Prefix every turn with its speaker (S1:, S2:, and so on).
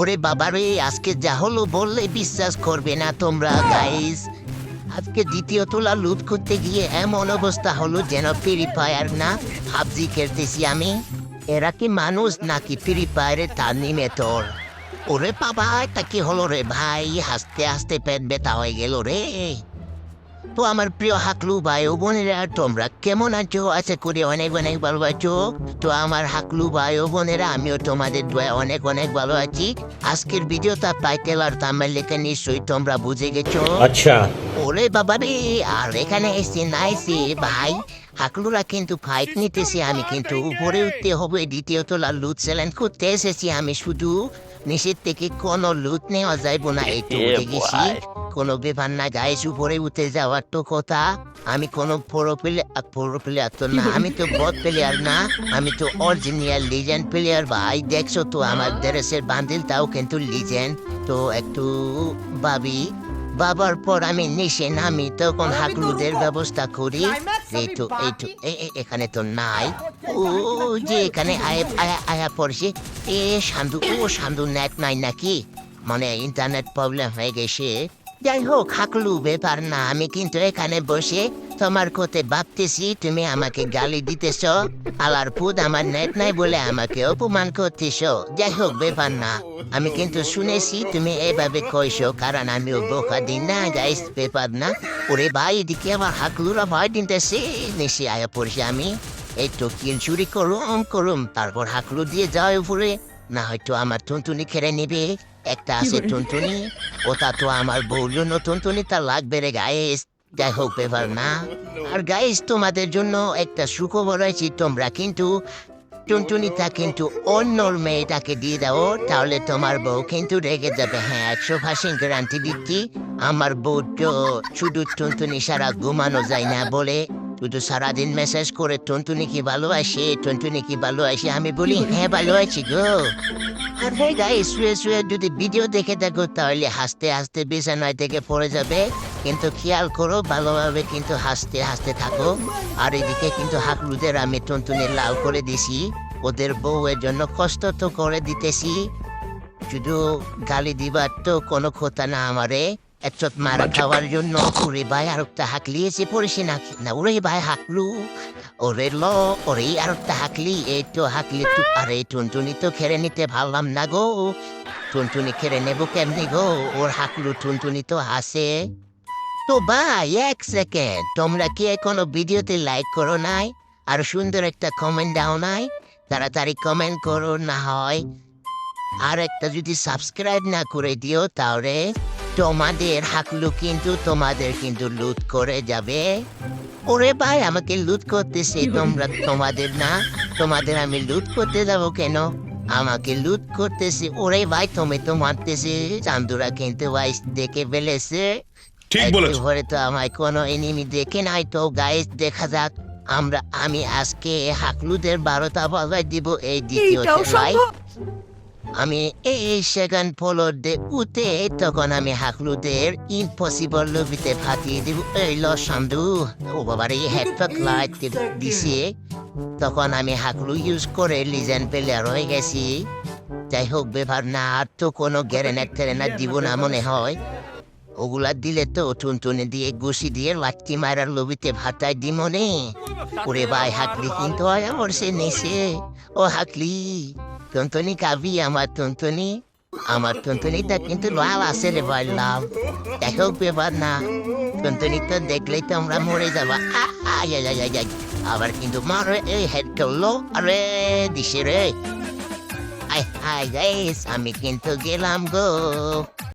S1: ওরে বাবারে, আজকে যা হলো বললে বিশ্বাস করবে না তোমরা গাইস আজকে দ্বিতীয় তোলা লুট করতে গিয়ে এমন অবস্থা হলো যেন ফ্রি ফায়ার না হাবজি খেলতেছি আমি। এরা কি মানুষ নাকি ফ্রি ফায়ারে তার নিমে তোর? ওরে বাবা তা কি হলো রে ভাই? হাসতে হাসতে পেট ব্যথা হয়ে গেল রে। তো আমার প্রিয় হাকলু ভাই ও বোনেরা তোমরা কেমন আছো? আছে করে অনেক অনেক ভালো আছো। তো আমার হাকলু ভাই ও বোনেরা আমিও তোমাদের দয়া অনেক অনেক ভালো আছি। আজকের ভিডিওটা টাইটেল আর তামের লেখা নিশ্চয়ই তোমরা বুঝে গেছো।
S2: আচ্ছা।
S1: ওরে বাবা রে আর এখানে এসে না এসে ভাই হাকলুরা কিন্তু ফাইট নিতেছি আমি কিন্তু উপরে উঠতে হবে দ্বিতীয় তলা লুট চ্যালেঞ্জ করতে এসেছি আমি শুধু। নিচের থেকে কোনো লুট নেওয়া যাইব না একটু উঠে গেছি কোনো ব্যাপার না গাইস উপরে উঠে যাওয়ার তো কথা। আমি কোনো প্রো প্লেয়ার প্রো প্লেয়ার তো না আমি তো বট প্লেয়ার না। আমি তো অরিজিনাল লিজেন্ড প্লেয়ার ভাই। দেখছ তো আমার ড্রেসের বান্ডিলটাও কিন্তু লিজেন্ড তো একটু ভাবি বাবার পর আমি নিশে নামি তখন হাকলুদের ব্যবস্থা করি। এইটু এইটু এখানে তো নাই। ও যে এখানে আয়া আয়া আয়া পড়ছে। এ সান্দু ও সান্দু নেট নাই নাকি? মানে ইন্টারনেট প্রবলেম হয়ে গেছে। যাই হোক হাকলু ব্যাপার না আমি কিন্তু এখানে বসে তোমার কোতে ভাবতেছি তুমি আমাকে গালি দিতেছ আলার পুদ আমার নেট নাই বলে আমাকে অপমান করতেছ। যাই হোক ব্যাপার না। আমি কিন্তু শুনেছি তুমি এভাবে কইছো কারণ আমিও বোকা দিন না গাইস ব্যাপার না। ওরে ভাই এদিকে আমার হাকলুরা ভয় দিতেছে নিশে আয়া পড়ছি আমি। এই তো কিল চুরি করুম করুম তারপর হাকলু দিয়ে যায় উপরে। না হয়তো আমার টুনটুনি খেড়ে নেবে। একটা আছে টুনটুনি ওটা তো আমার বউর জন্য টুনটুনি তার লাগবে রে গাইস যাই হোক ব্যাপার না। আর গাইস তোমাদের জন্য একটা সুখবর রয়েছে, তোমরা কিন্তু টুনটুনিটা কিন্তু অন্য মেয়েটাকে দিয়ে দাও, তাহলে তোমার বউ কিন্তু রেগে যাবে। হ্যাঁ একশো পার্সেন্ট গ্যারান্টি দিচ্ছি আমার বউ তো শুধু টুনটুনি সারা ঘুমানো যায় না বলে শুধু সারাদিন মেসেজ করে টুনটুনি কি ভালো আসে টুনটুনি কি ভালো আসে আমি বলি হ্যাঁ ভালো আছি গো। আর হ্যাঁ গাই শুয়ে শুয়ে যদি ভিডিও দেখে থাকো, তাহলে হাসতে হাসতে বিছানায় থেকে পড়ে যাবে। কিন্তু খেয়াল করো ভালোভাবে কিন্তু হাসতে হাসতে থাকো। আর এদিকে কিন্তু হাকলুদের আমি টুনটুনি লাল করে দিছি। ওদের বউয়ের জন্য কষ্ট তো করে দিতেছি। শুধু গালি দিবার তো কোনো কথা না আমারে। একচত মারা খাওয়ার জন্য ওরে ভাই আর একটা হাকলিয়েছে পড়েছে নাকি? না ওরে ভাই হাকলু ওরে ল ওরে আর একটা হাকলি এই তো হাকলি তো আরে টুনটুনি তো খেড়ে নিতে পারলাম না গো। টুনটুনি খেড়ে নেব কেমনি গো? ওর হাকলু টুনটুনি তো হাসে। তো ভাই এক সেকেন্ড তোমরা কি এখনও ভিডিওতে লাইক করো নাই? আর সুন্দর একটা কমেন্ট দাও নাই? তাড়াতাড়ি কমেন্ট করো না হয়। আর একটা যদি সাবস্ক্রাইব না করে দিও তাহলে তোমাদের হাকলু কিন্তু তোমাদের কিন্তু লুট করে যাবে। ওরে ভাই আমাকে লুট করতেছে তোমরা তোমাদের না? তোমাদের আমি লুট করতে যাব কেন? আমাকে লুট করতেছে। ওরে ভাই তুমি তো মারতেছে। চান্দুরা কিন্তু ভাই দেখে ফেলেছে।
S2: ঠিক বলেছ।
S1: তো আমায় কোনো এনিমি দেখে নাই তো গাইস দেখা যাক। আমরা আমি আজকে হাকলুদের বারোটা বাজায় দিব এই দ্বিতীয়
S3: এইটাও
S1: লাই
S3: সম্ভব?
S1: আমি এই সেকেন্ড ফ্লোর দিয়ে উঠে তখন আমি হাকলুদের ইম্পসিবল লবিতে ফাটিয়ে দিব। এই ল সান্দু ও বাবার এই হেডফক লাইট দিছে। তখন আমি হাকলু ইউজ করে লিজেন্ড প্লেয়ার হয়ে গেছি। যাই হোক ব্যাপার না আর তো কোনো গ্যারেনেট ট্যারেনেট দিব না মনে হয়। ওগুলা দিলে তো টুনটুনি দিয়ে গুছি দিয়ে লাটকি মারার লবিতে ভাতায় দি মনে। ওরে ভাই হাকলি কিন্তু আমার সে নেছে ও হাকলি টুনটুনি কাবি আমার টুনটুনি। আমার টুনটুনিটা কিন্তু লাল আছে রে ভাই লাল। দেখো ব্যাপার না টুনটুনি তো দেখলেই তো আমরা মরে যাবা। আয়, আয়, আয়, আয়, আয়। আবার কিন্তু মারে এই হেড করল আরে দিশে রে। আয় হাই আমি কিন্তু গেলাম গো।